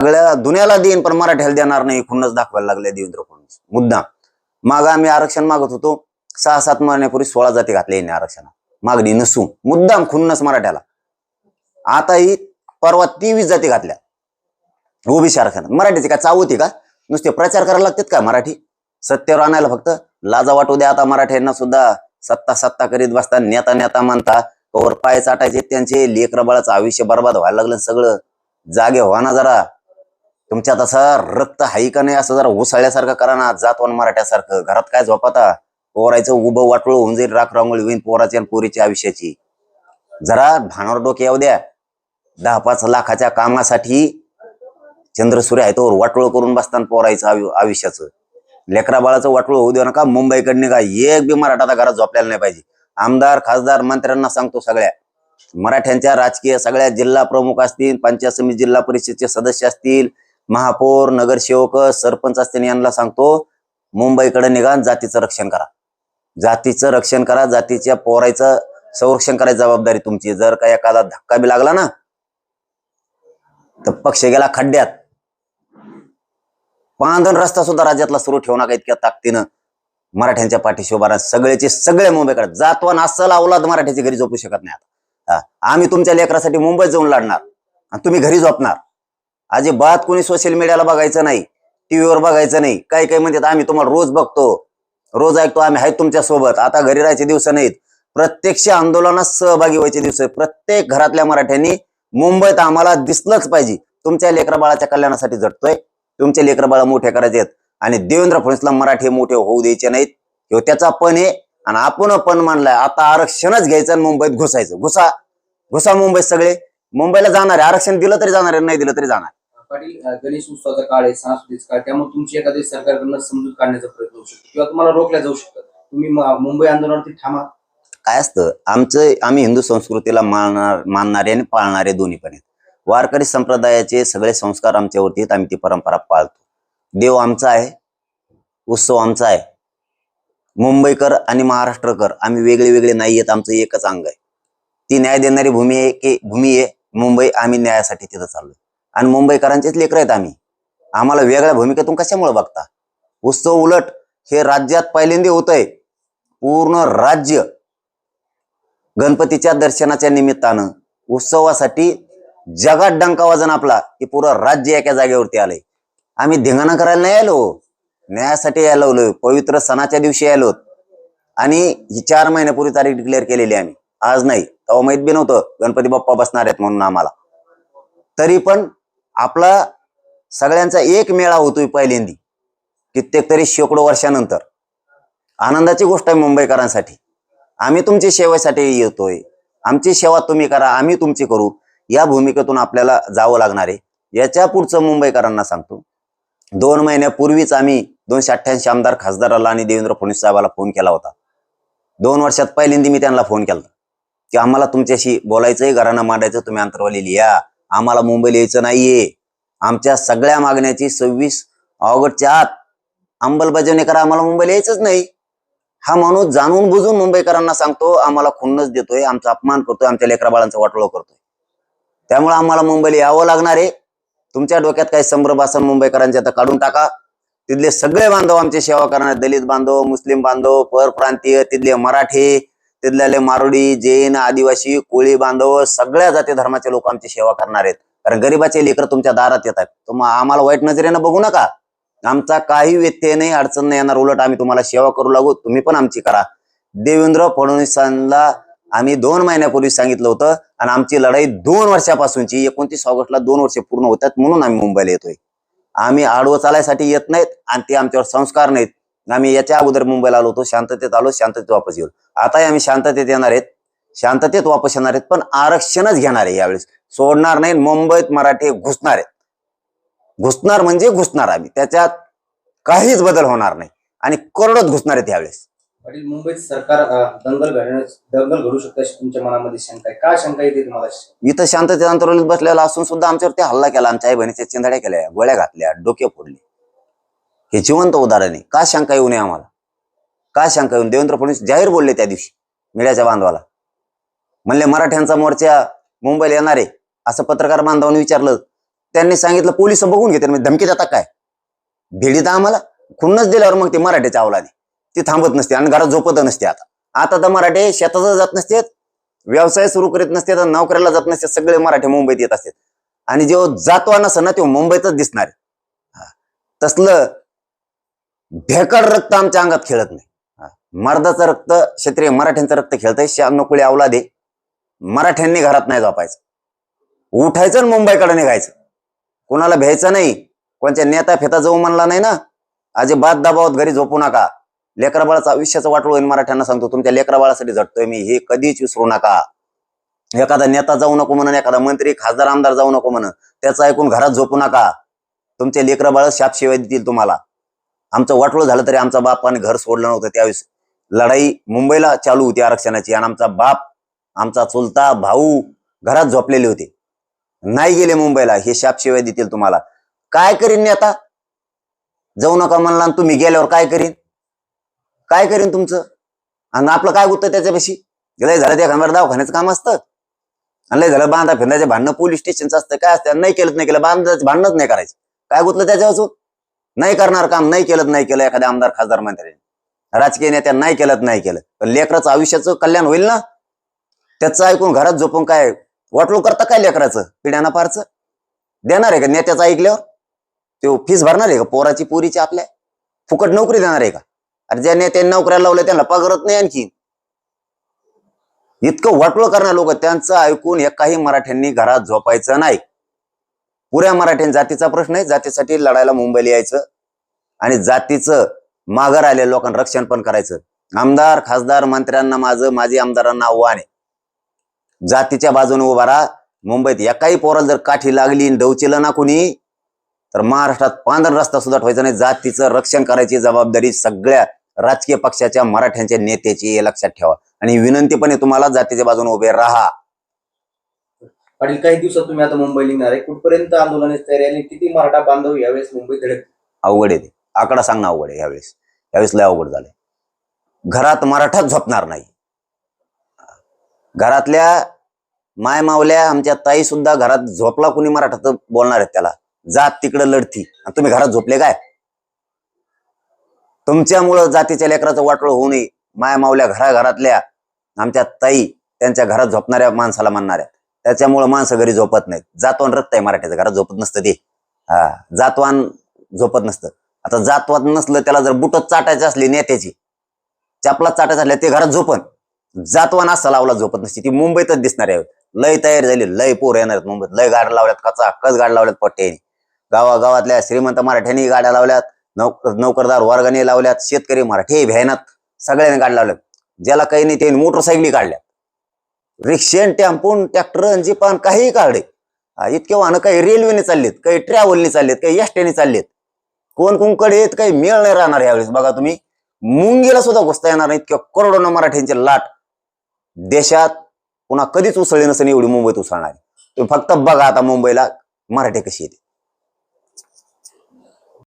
सगळ्या दुनियाला देईन पण मराठ्याला देणार नाही खुन्नच दाखवायला लागले देवेंद्र फडणवीस. मुद्दाम माग आम्ही आरक्षण मागत होतो. सहा सात महिन्यापूर्वी सोळा जाती घातल्या यांनी आरक्षणात. मागणी नसून. मुद्दाम खुन्नस मराठ्याला. आताही परवा तेवीस जाती घातल्या. ओबीसी आरक्षणात. मराठीचे काय चाव का? नुसते प्रचार करायला लागतात का मराठी? सत्तेवर आणायला फक्त लाजा वाटू द्या आता मराठ्यांना सुद्धा. सत्ता सत्ता करीत बसता नेता नेता मानता कवर पाय चाटायचे त्यांचे लेकर बाळाचं आयुष्य बर्बाद व्हायला लागलं सगळं जागे व्हा ना जरा. तुमच्यात असं रक्त हाई का नाही असं जरा उसळल्यासारखं करा ना जातवान मराठ्यासारखं. घरात काय झोपाता? पोरायचं उभं वाटळ होऊन जाईल राख रांगोळी होईन पोराची आणि पोरीच्या आयुष्याची. जरा भानावर डोके येऊ द्या. दहा पाच लाखाच्या कामासाठी चंद्रसूर्य आहे तो वाटोळ करून बसताना पोरायचं आयु- आयुष्याचं. लेकरा बाळाचं वाटोळ होऊ देऊ नका मुंबईकडनं का एक बी मराठा घरात झोपल्याला नाही पाहिजे. आमदार खासदार मंत्र्यांना सांगतो सगळ्या. मराठ्यांच्या राजकीय सगळ्या जिल्हा प्रमुख असतील पंचायत समिती जिल्हा परिषदचे सदस्य असतील महापौर नगरसेवक सरपंच असतील यांना सांगतो मुंबईकडे निघा जातीचं रक्षण करा. जातीचं रक्षण करा जातीच्या पोरायचं संरक्षण करायची जबाबदारी तुमची. जर का एखादा धक्का बी लागला ना तर पक्ष गेला खड्ड्यात. पांधन रस्ता सुद्धा राज्यातला सुरू ठेवू नका इतक्या ताकदीनं. मराठ्यांच्या पाठीशी उभा राहा सगळेचे सगळे मुंबईकडे. जातवान अस्सल अवलाद मराठ्याची घरी झोपू शकत नाही आता. आम्ही तुमच्या लेकरासाठी मुंबईत जाऊन लढणार. आणि तुम्ही घरी झोपणार. अजिबात कोणी सोशल मीडियाला बघायचं नाही. टीव्हीवर बघायचं नाही. काही काही म्हणतात आम्ही तुम्हाला रोज बघतो. रोज ऐकतो. आम्ही आहेत तुमच्यासोबत. आता घरी राहायचे दिवस नाहीत. प्रत्यक्ष आंदोलनात सहभागी व्हायचे दिवस आहेत. प्रत्येक घरातल्या मराठ्यांनी मुंबईत आम्हाला दिसलंच पाहिजे. तुमच्या लेकरबाळाच्या कल्याणासाठी झटतोय. तुमचे लेकरबाळ मोठे करायचे आहेत. आणि देवेंद्र फडणवीसला मराठी मोठे होऊ द्यायचे नाहीत. हो त्याचा पण आहे. आणि आपण पण मानलाय. आता आरक्षणच घ्यायचं आणि मुंबईत घुसायचं. घुसा. घुसा मुंबईत सगळे. मुंबईला जाणार. आहे आरक्षण दिलं तरी जाणार आहे नाही दिलं तरी जाणार. पाटील गणेश उत्सवाचा काळ आहे सांस्कृतिक काळ त्यामुळे तुमची एखादी सरकारकडनं समजूत काढण्याचा प्रयत्न होऊ शकतो. किंवा तुम्हाला रोखल्या जाऊ शकतात. तुम्ही मुंबई आंदोलनावरती थांबा काय असतं आमचं आम्ही हिंदू संस्कृतीला मानणार मानणारे आणि पाळणारे दोन्ही पण आहेत. वारकरी संप्रदायाचे सगळे संस्कार आमच्यावरती आहेत आम्ही ती परंपरा पाळतो. देव आमचा आहे उत्सव आमचा आहे. मुंबईकर आणि महाराष्ट्रकर आम्ही वेगळे वेगळे नाही आहेत आमचं एकच अंग आहे. ती न्याय देणारी भूमी आहे की भूमी आहे मुंबई आम्ही न्यायासाठी तिथं चाललोय. आणि मुंबईकरांचेच लेकर आहेत आम्ही. आम्हाला वेगळ्या भूमिकेतून कशामुळे बघता? उत्सव उलट हे राज्यात पहिल्यांदा होत आहे पूर्ण राज्य गणपतीच्या दर्शनाच्या निमित्तानं उत्सवासाठी जगात डंका वाजन आपला की पुरं राज्य एका जागेवरती आलंय. आम्ही धिंगाणा करायला नाही आलो. न्यायासाठी यायला लावलोय. पवित्र सणाच्या दिवशी आलो आणि ही चार महिन्यापूर्वी तारीख डिक्लेअर केलेली आम्ही. आज नाही. तेव्हा माहीत बी नव्हतं गणपती बाप्पा बसणार आहेत म्हणून आम्हाला. तरी पण आपला सगळ्यांचा एक मेळा होतोय पहिल्यांदी. कित्येक तरी शेकडो वर्षानंतर. आनंदाची गोष्ट आहे मुंबईकरांसाठी. आम्ही तुमची सेवेसाठी येतोय. आमची सेवा तुम्ही करा आम्ही तुमची करू. या भूमिकेतून आपल्याला जावं लागणार आहे. याच्या पुढचं मुंबईकरांना सांगतो. दोन महिन्यापूर्वीच आम्ही दोनशे अठ्ठ्याऐंशी आमदार खासदाराला आणि देवेंद्र फडणवीस साहेबाला फोन केला होता. दोन वर्षात पहिल्यांदी मी त्यांना फोन केला की आम्हाला तुमच्याशी बोलायचंय घरानं मांडायचं तुम्ही अंतरवाली लिहा आम्हाला मुंबईला यायचं नाहीये. आमच्या सगळ्या मागण्याची सव्वीस ऑगस्टच्या आत अंमलबजावणी करा आम्हाला मुंबईला यायचंच नाही. हा माणूस जाणून बुजून मुंबईकरांना सांगतो आम्हाला खुन्नच देतोय आमचा अपमान करतोय आमच्या लेकरा बाळांचा वाटोळ करतोय. त्यामुळे आम्हाला मुंबईला यावं लागणार आहे. तुमच्या डोक्यात काही संभ्रम असेल मुंबईकरांचे आता काढून टाका. तिथले सगळे बांधव आमची सेवा करणार दलित बांधव मुस्लिम बांधव परप्रांतीय तिथले मराठी तिथल्याले मारुडी जैन आदिवासी कोळी बांधव सगळ्या जाती धर्माचे लोक आमची सेवा करणार आहेत. कारण गरीबाचे लेकर तुमच्या दारात येतात. तर आम्हाला वाईट नजरेनं बघू नका. आमचा काही व्यत्यय नाही अडचण नाही येणार. उलट आम्ही तुम्हाला सेवा करू लागू. तुम्ही पण आमची करा. देवेंद्र फडणवीसांना आम्ही दोन महिन्यापूर्वी सांगितलं होतं आणि आमची लढाई दोन वर्षापासूनची एकोणतीस ऑगस्टला दोन वर्ष पूर्ण होतात म्हणून आम्ही मुंबईला येतोय. आम्ही आडवं चालायसाठी येत नाहीत आणि ते आमच्यावर संस्कार नाहीत. आम्ही याच्या अगोदर मुंबईला आलो होतो शांततेत आलो शांततेत वापस येऊ आताही आम्ही शांततेत येणार आहेत. शांततेत वापस येणार आहेत पण आरक्षणच घेणार आहे यावेळेस. सोडणार नाही मुंबईत मराठी घुसणार आहेत. घुसणार म्हणजे घुसणार आम्ही. त्याच्यात काहीच बदल होणार नाही. आणि करोडत घुसणार आहेत यावेळेस. पाटील मुंबईत सरकार दंगल दंगल घडू शकते अशी तुमच्या मनामध्ये शंका आहे? का शंका येते तुम्हाला? इथं शांततेत अंतरवलीत बसलेला असून सुद्धा आमच्यावरती हल्ला केला. आमच्या आई बहिणीच्या चिंधड्या केल्या गोळ्या घातल्या डोके फोडले. हे जिवंत उदाहरण आहे. का शंका येऊ नये आम्हाला? का शंका येऊन देवेंद्र फडणवीस जाहीर बोलले त्या दिवशी मीडियाच्या बांधवाला. म्हणले मराठ्यांचा मोर्चा मुंबईला येणार आहे असं पत्रकार बांधवांनी विचारलं. त्यांनी सांगितलं पोलीस बघून घेते म्हणजे धमकी देतात काय? भेडीत आम्हाला. खुन्नच दिल्यावर मग ते मराठीच्या अवलाने. ती थांबत नसते आणि घरात झोपत नसते आता. आता तर मराठे शेतात जात नसते व्यवसाय सुरू करीत नसते तर नोकऱ्याला जात नसते सगळे मराठे मुंबईत येत असतात. आणि जेव्हा जातो नसं ना तेव्हा मुंबईतच दिसणार आहे. हा. तसलं भेकड रक्त आमच्या अंगात खेळत नाही. मर्दाचं रक्त क्षत्रिय मराठ्यांचं रक्त खेळतंय. श्याम नकुळे अवला दे मराठ्यांनी घरात नाही झोपायचं. उठायचं आणि मुंबईकडे निघायचं. कोणाला भ्यायचं नाही. कोणत्या नेता फेता जाऊ म्हणला नाही ना? अजिबात दबावत घरी झोपू नका. लेकराबाळाचं आयुष्याचं वाटलं होईल मराठ्यांना सांगतो तुमच्या लेकराबाळासाठी झटतोय मी. हे कधीच विसरू नका. एखादा नेता जाऊ नको म्हणून एखादा मंत्री खासदार आमदार जाऊ नको म्हणून त्याचं ऐकून घरात झोपू नका. तुमचे लेकरा बाळ शाप देतील तुम्हाला. आमचं वाटलं झालं तरी आमचा बाप आणि घर सोडलं नव्हतं त्यावेळेस. लढाई मुंबईला चालू होती आरक्षणाची आणि आमचा बाप आमचा चुलता भाऊ घरात झोपलेले होते. नाही गेले मुंबईला हे शापशिवाय देतील तुम्हाला. काय करीन आता? जाऊ नका म्हणला आणि तुम्ही गेल्यावर काय करीन? काय करीन तुमचं? आणि आपलं काय गुत्त त्याच्यापाशी? लय झालं त्या खांबर दवाखान्याचं काम असतं. आणि लय झालं बांधा फिरण्याचे भांडणं पोलीस स्टेशनचं असतं काय असतं? नाही केलं नाही केलं बांधायचं भांडणच नाही करायचं. काय गुतलं त्याच्यावर नाही करणार काम नाही केलं नाही केलं एखाद्या आमदार खासदार मंत्री. राजकीय नेत्या नाही केलं नाही केलं. तर लेकराचं आयुष्याचं कल्याण होईल ना? त्याचं ऐकून घरात झोपून काय वाटलो करता काय लेकराचं? पिढ्याना पारचं देणार आहे का? नेत्याचं ऐकल्यावर? तो फीस भरणार आहे का? पोराची पोरीची आपल्या? फुकट नोकरी देणार आहे का? अरे ज्या नेत्यांनी नोकऱ्याला लावल्या त्यांना पगारत नाही आणखी. इतकं वाटलं करणार लोक त्यांचं ऐकून एकाही मराठ्यांनी घरात झोपायचं नाही. पुऱ्या मराठ्यां जातीचा प्रश्न आहे. जातीसाठी लढायला मुंबईला यायचं आणि जातीचं माघार आलेल्या लोकांना रक्षण पण करायचं. आमदार खासदार मंत्र्यांना माझं माझी आमदारांना आव्हान आहे. जातीच्या बाजूने उभा राहा. मुंबईत एकाही पोराला जर काठी लागली आणि डवचिलं ना कुणी तर महाराष्ट्रात पांढर रस्ता सुद्धा ठेवायचा नाही. जातीचं रक्षण करायची जबाबदारी सगळ्या राजकीय पक्षाच्या मराठ्यांच्या नेत्याची लक्षात ठेवा. आणि विनंती पण आहे तुम्हाला जातीच्या बाजूने उभे राहा. पाटील काही दिवसात तुम्ही आता मुंबई निघणार आहे. कुठपर्यंत आंदोलनाची तयारी आणि किती मराठा बांधव यावेळेस मुंबई धडक? अवघड आहे ते. आकडा सांगणं अवघड आहे यावेळेस. यावेळेस लय अवघड झालंय. घरात मराठाच झोपणार नाही. घरातल्या माय मावल्या आमच्या ताई सुद्धा घरात झोपला कुणी मराठात बोलणार आहेत त्याला? जात तिकडं लढती. आणि तुम्ही घरात झोपले काय? तुमच्यामुळं जातीच्या लेकराचं वाटोळ होऊ नये. माया मावल्या घराघरातल्या आमच्या ताई त्यांच्या घरात झोपणाऱ्या माणसाला म्हणणाऱ्या त्याच्यामुळं माणसं घरी झोपत नाहीत. जातवान रक्त आहे मराठीचं घरात झोपत नसतं ते. हा जातवान झोपत नसतं. आता जातवात नसलं त्याला जर बुटत चाटायचं असली नेत्याची चापला चाटायचं असल्या ते घरात झोपन. जातवान असा लावला झोपत नसते. ती मुंबईतच दिसणार आहे. लय तयार झाली लय पोर येणार मुंबईत. लय गाड्या लावल्यात कचा कच गाड्या लावल्यात पट्ट्याने गावागावातल्या श्रीमंत मराठ्यांनी गाड्या लावल्यात नौक नोकरदार वर्गाने लावल्यात शेतकरी मराठी भ्यानात सगळ्यांनी गाड्या लावल्यात. ज्याला काही नाही त्यांनी मोटरसायकली काढल्या. रिक्षेन टॅम्पून ट्रॅक्टर जीपान काहीही काढले. इतके वाहनं काही रेल्वेने चाललेत काही ट्रॅव्हलने चाललेत काही एसटीने चाललेत. कोण कोणकडे येत काही मेळ नाही राहणार यावेळेस. बघा तुम्ही मुंगीला सुद्धा घुसता येणार नाही इतक्या करोडोनं मराठ्यांचे लाट. देशात पुन्हा कधीच उसळली नसेल एवढी मुंबईत उसळणार. आहे. तुम्ही फक्त बघा आता मुंबईला मराठी कशी येते.